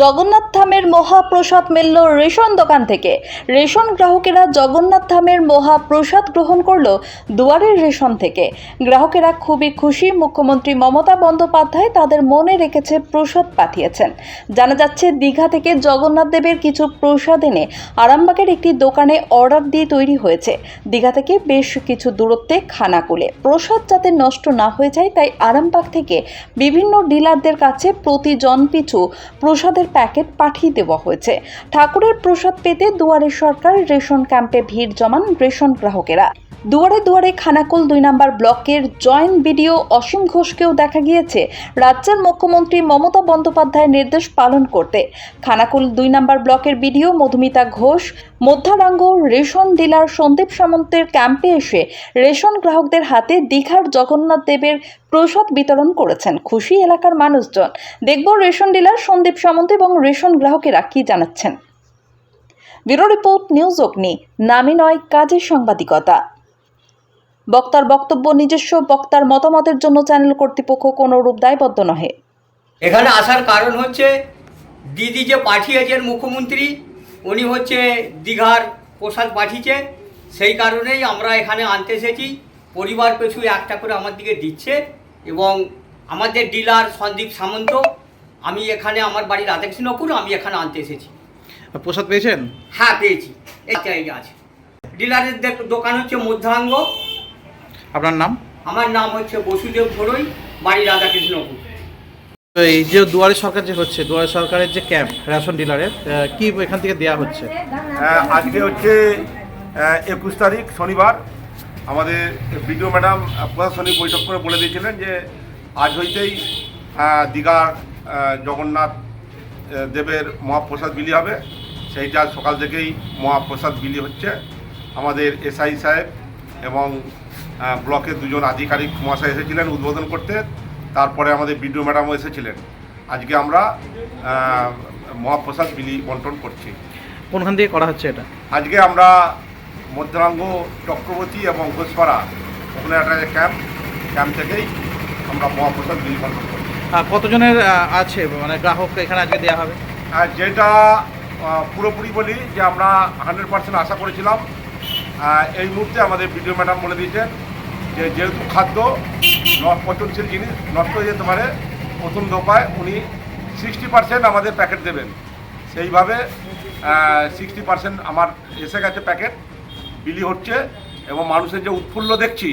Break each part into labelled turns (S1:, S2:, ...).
S1: জগন্নাথ ধামের মহাপ্রসাদ মিলল রেশন দোকান থেকে। রেশন গ্রাহকেরা জগন্নাথ ধামের মহাপ্রসাদ গ্রহণ করল দুয়ারের রেশন থেকে। গ্রাহকেরা খুবই খুশি। মুখ্যমন্ত্রী মমতা বন্দ্যোপাধ্যায় তাদের মনে রেখেছে প্রসাদ পাঠিয়েছেন। জানা যাচ্ছে, দীঘা থেকে জগন্নাথ দেবের কিছু প্রসাদ এনে আরামবাগের একটি দোকানে অর্ডার দিয়ে তৈরি হয়েছে। দীঘা থেকে বেশ কিছু দূরত্বে খানাকুলে প্রসাদ যাতে নষ্ট না হয়ে যায়, তাই আরামবাগ থেকে বিভিন্ন ডিলারদের কাছে প্রতি জন পিছু প্রসাদের প্যাকেট পাঠিয়ে দেওয়া হয়েছে। ঠাকুরের প্রসাদ পেতে দুয়ারে সরকার রেশন ক্যাম্পে ভিড় জমান রেশন গ্রাহকেরা। দুয়ারে দুয়ারে খানাকুল দুই নম্বর ব্লকের জয়েন্ট বিডিও অসীম ঘোষকেও দেখা গিয়েছে, রাজ্যের মুখ্যমন্ত্রী মমতা বন্দ্যোপাধ্যায়ের নির্দেশ পালন করতে। খানাকুল দুই নম্বর ব্লকের বিডিও মধুমিতা ঘোষ মধ্যারাঙ্গ রেশন ডিলার সন্দীপ সামন্তের ক্যাম্পে এসে রেশন গ্রাহকদের হাতে দীঘার জগন্নাথ দেবের প্রসাদ বিতরণ করেছেন। খুশি এলাকার মানুষজন। দেখব রেশন ডিলার সন্দীপ সামন্ত এবং রেশন গ্রাহকেরা কি জানাচ্ছেন। ব্যুরো রিপোর্ট নিউজ অগ্নি নামই নয়, কাজের সাংবাদিকতা। বক্তার বক্তব্য নিজস্ব বক্তার মতামতের জন্য চ্যানেল কর্তৃপক্ষ কোনো রূপ দায়বদ্ধ নহে।
S2: এখানে আসার কারণ হচ্ছে দিদি যে পাঠিয়েছেন মুখ্যমন্ত্রী উনি হচ্ছে দীঘার প্রসাদ পাঠিয়েছে সেই কারণেই আমরা এখানে আনতে এসেছি। পরিবার পিছু একটা করে আমার দিকে দিচ্ছে এবং আমাদের ডিলার সন্দীপ সামন্ত আমি এখানে আমার বাড়ি রাধাকৃষ্ণপুর আমি এখানে আনতে এসেছি।
S3: প্রসাদ পেয়েছেন?
S2: হ্যাঁ পেয়েছি। এই জায়গা আছে। ডিলারের দোকান হচ্ছে মধ্যাঙ্গ
S3: আপনার নাম?
S2: আমার নাম হচ্ছে বসুদেব ঘরই বাড়ি রাধাকৃষ্ণপুর।
S3: তো এই যে দুয়ারে সরকার যে হচ্ছে দুয়ারে সরকারের যে ক্যাম্প রেশন ডিলারের কি এখান থেকে দেয়া হচ্ছে?
S4: আজকে হচ্ছে একুশ তারিখ শনিবার। আমাদের বিডিও ম্যাডাম প্রশাসনিক বৈঠক করে বলে দিয়েছিলেন যে আজ হইতেই দীঘার জগন্নাথ দেবের মহাপ্রসাদ বিলি হবে। সেইটা সকাল থেকেই মহাপ্রসাদ বিলি হচ্ছে। আমাদের এসআই সাহেব এবং ব্লকের দুজন আধিকারিক মহাশয় এসেছিলেন উদ্বোধন করতে তারপরে আমাদের বিডিও ম্যাডামও এসেছিলেন। আজকে আমরা মহাপ্রসাদ বিলি বন্টন করছি।
S3: কোনখান থেকে করা হচ্ছে এটা?
S4: আজকে আমরা মধ্যাঙ্গ চক্রবর্তী এবং ঘোষপাড়া ওখানে একটা ক্যাম্প ক্যাম্প থেকেই আমরা মহাপ্রসাদ বিলি বন্টন করি
S3: আর কতজনের আছে? মানে গ্রাহক এখানে আজকে দেওয়া হবে?
S4: আর যেটা পুরোপুরি বলি যে আমরা হান্ড্রেড পার্সেন্ট আশা করেছিলাম এই মুহূর্তে আমাদের ভিডিও ম্যাডাম বলে দিয়েছেন যে যেহেতু খাদ্য পচনশীল জিনিস নষ্ট হয়ে যেতে পারে, প্রথম দফায় উনি সিক্সটি পার্সেন্ট আমাদের প্যাকেট দেবেন। সেইভাবে সিক্সটি পার্সেন্ট আমার এসে গেছে প্যাকেট বিলি হচ্ছে এবং মানুষের যে উৎফুল্ল দেখছি,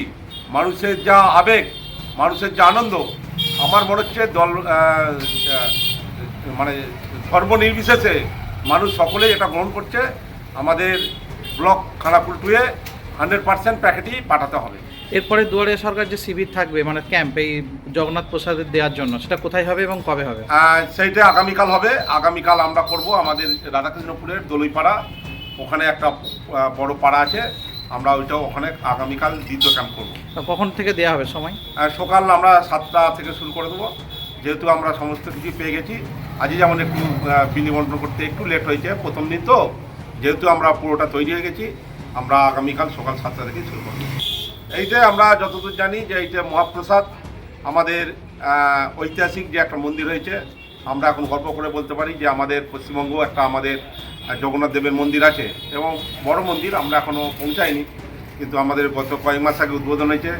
S4: মানুষের যা আবেগ, মানুষের যা আনন্দ, আমার মনে হচ্ছে দল মানে ধর্ম নির্বিশেষে মানুষ সকলেই এটা গ্রহণ করছে। আমাদের ব্লক খানাকুল টুয়ে হান্ড্রেড পার্সেন্ট প্যাকেটই পাঠাতে হবে।
S3: এরপরে দুয়ারে সরকার যে শিবির থাকবে মানে ক্যাম্প এই জগন্নাথ প্রসাদের দেওয়ার জন্য সেটা কোথায় হবে এবং কবে হবে?
S4: সেইটা আগামীকাল হবে। আগামীকাল আমরা করব আমাদের রাধাকৃষ্ণপুরের দলইপাড়া ওখানে একটা বড় পাড়া আছে। আমরা ওইটাও ওখানে আগামীকাল দ্বিতীয় ক্যাম্প করব।
S3: তা কখন থেকে দেওয়া হবে সময়?
S4: সকাল আমরা সাতটা থেকে শুরু করে দেবো। যেহেতু আমরা সমস্ত কিছু পেয়ে গেছি আজই যেমন একটু আহ, বিলি বন্টন করতে একটু লেট হয়েছে প্রথম দিন তো যেহেতু আমরা পুরোটা তৈরি হয়ে গেছি আমরা আগামীকাল সকাল সাতটা থেকে শুরু করব। এইটা আমরা যতদূর জানি যে এই যে মহাপ্রসাদ আমাদের ঐতিহাসিক যে একটা মন্দির হয়েছে আমরা এখন গল্প করে বলতে পারি যে আমাদের পশ্চিমবঙ্গ একটা আমাদের জগন্নাথ দেবের মন্দির আছে এবং বড় মন্দির আমরা এখনও পৌঁছাইনি। কিন্তু আমাদের গত কয়েক মাস আগে উদ্বোধন হয়েছে।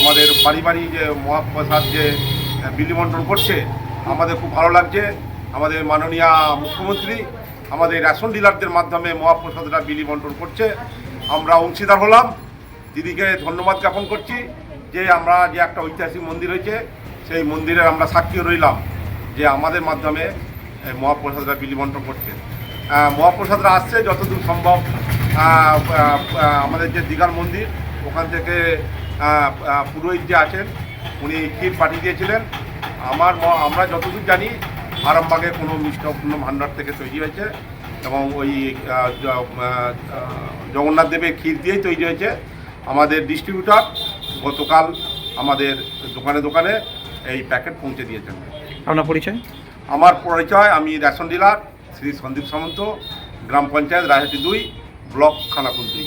S4: আমাদের বাড়ি বাড়ি যে মহাপ্রসাদ যে আহ, বিলি বন্টন করছে আমাদের খুব ভালো লাগছে। আমাদের মাননীয় মুখ্যমন্ত্রী আমাদের রেশন ডিলারদের মাধ্যমে মহাপ্রসাদটা বিলি বন্টন করছে। আমরা অংশীদার হলাম। দিদিকে ধন্যবাদ জ্ঞাপন করছি যে আমরা যে একটা ঐতিহাসিক মন্দির হয়েছে, সেই মন্দিরের আমরা সাক্ষী রইলাম যে আমাদের মাধ্যমে মহাপ্রসাদরা বিলি বন্টন করছে। মহাপ্রসাদরা আসছে যতদূর সম্ভব। আমাদের যে দীঘার মন্দির, ওখান থেকে পুরোহিত যে আছেন, উনি ক্ষীর পাঠিয়ে দিয়েছিলেন। আমার আমরা যতদূর জানি আরামবাগে কোনো মিষ্টপূর্ণ ভাণ্ডার থেকে তৈরি হয়েছে এবং ওই জগন্নাথ দেবের ক্ষীর দিয়েই তৈরি হয়েছে। আমাদের ডিস্ট্রিবিউটর গতকাল আমাদের দোকানে দোকানে এই প্যাকেট পৌঁছে দিয়েছেন।
S3: আপনার পরিচয়?
S4: আমার পরিচয় আমি রেশন ডিলার শ্রী সন্দীপ সামন্ত গ্রাম পঞ্চায়েত রায়হাটি দুই ব্লক খানাকুল দুই।